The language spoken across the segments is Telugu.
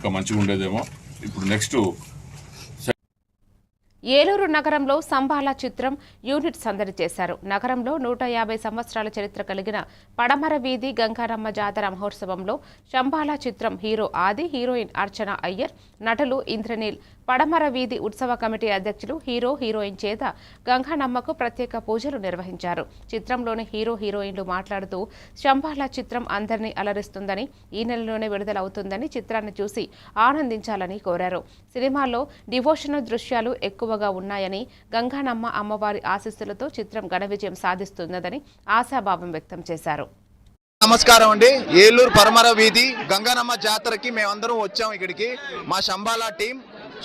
ఇంకా మంచిగా ఉండేదేమో. ఇప్పుడు నెక్స్ట్ ఏలూరు నగరంలో సంబాల చిత్రం యూనిట్ సందడి చేశారు. నగరంలో నూట యాభై సంవత్సరాల చరిత్ర కలిగిన పడమర వీధి గంగారమ్మ జాతర మహోత్సవంలో శంబాల చిత్రం హీరో ఆది హీరోయిన్ అర్చన అయ్యర్ నటులు ఇంద్రనీల్ పడమర వీధి ఉత్సవ కమిటీ అధ్యక్షులు హీరో హీరోయిన్ చేత గంగానమ్మకు ప్రత్యేక పూజలు నిర్వహించారు. చిత్రంలోని హీరో హీరోయిన్లు మాట్లాడుతూ శంభాల చిత్రం అందరినీ అలరిస్తుందని ఈ నెలలోనే విడుదలవుతుందని చిత్రాన్ని చూసి ఆనందించాలని కోరారు. సినిమాలో డివోషనల్ దృశ్యాలు ఎక్కువగా ఉన్నాయని గంగానమ్మ అమ్మవారి ఆశీస్సులతో చిత్రం ఘన విజయం సాధిస్తున్నదని ఆశాభావం వ్యక్తం చేశారు. నమస్కారం అండి. ఏలూరు పరమర వీధి గంగానమ్మ జాతరకి మేమందరం వచ్చాం ఇక్కడికి. మా శంబాల టీం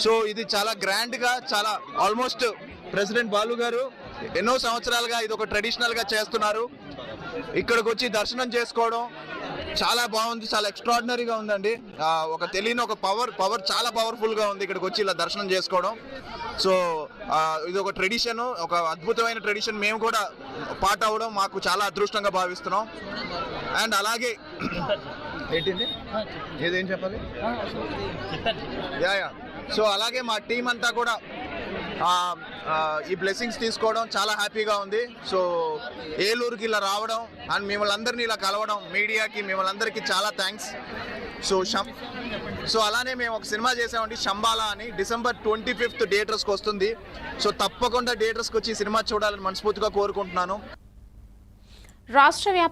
సో ఇది చాలా గ్రాండ్గా చాలా ఆల్మోస్ట్ ప్రెసిడెంట్ బాలు గారు ఎన్నో సంవత్సరాలుగా ఇది ఒక ట్రెడిషనల్గా చేస్తున్నారు. ఇక్కడికి వచ్చి దర్శనం చేసుకోవడం చాలా బాగుంది చాలా ఎక్స్ట్రాడినరీగా ఉందండి. ఒక తెలియని ఒక పవర్ పవర్ చాలా పవర్ఫుల్గా ఉంది ఇక్కడికి వచ్చి ఇలా దర్శనం చేసుకోవడం. సో ఇది ఒక ట్రెడిషన్ ఒక అద్భుతమైన ట్రెడిషన్ మేము కూడా పాట అవడం మాకు చాలా అదృష్టంగా భావిస్తున్నాం. అండ్ అలాగే ఏంటింది ఏదేం చెప్పాలి? Yeah yeah. సో అలాగే మా టీం అంతా కూడా ఈ బ్లెస్సింగ్స్ తీసుకోవడం చాలా హ్యాపీగా ఉంది. సో ఏలూరుకి ఇలా రావడం అండ్ మిమ్మల్ని అందరినీ ఇలా కలవడం మీడియాకి మిమ్మల్ని అందరికీ చాలా థ్యాంక్స్ సో షం సో అలానే మేము ఒక సినిమా చేసామండి శంబాలా అని. డిసెంబర్ ట్వంటీ ఫిఫ్త్ థియేటర్స్కి వస్తుంది. సో తప్పకుండా థియేటర్స్కి వచ్చి సినిమా చూడాలని మనస్ఫూర్తిగా కోరుకుంటున్నాను. రాష్ట్ర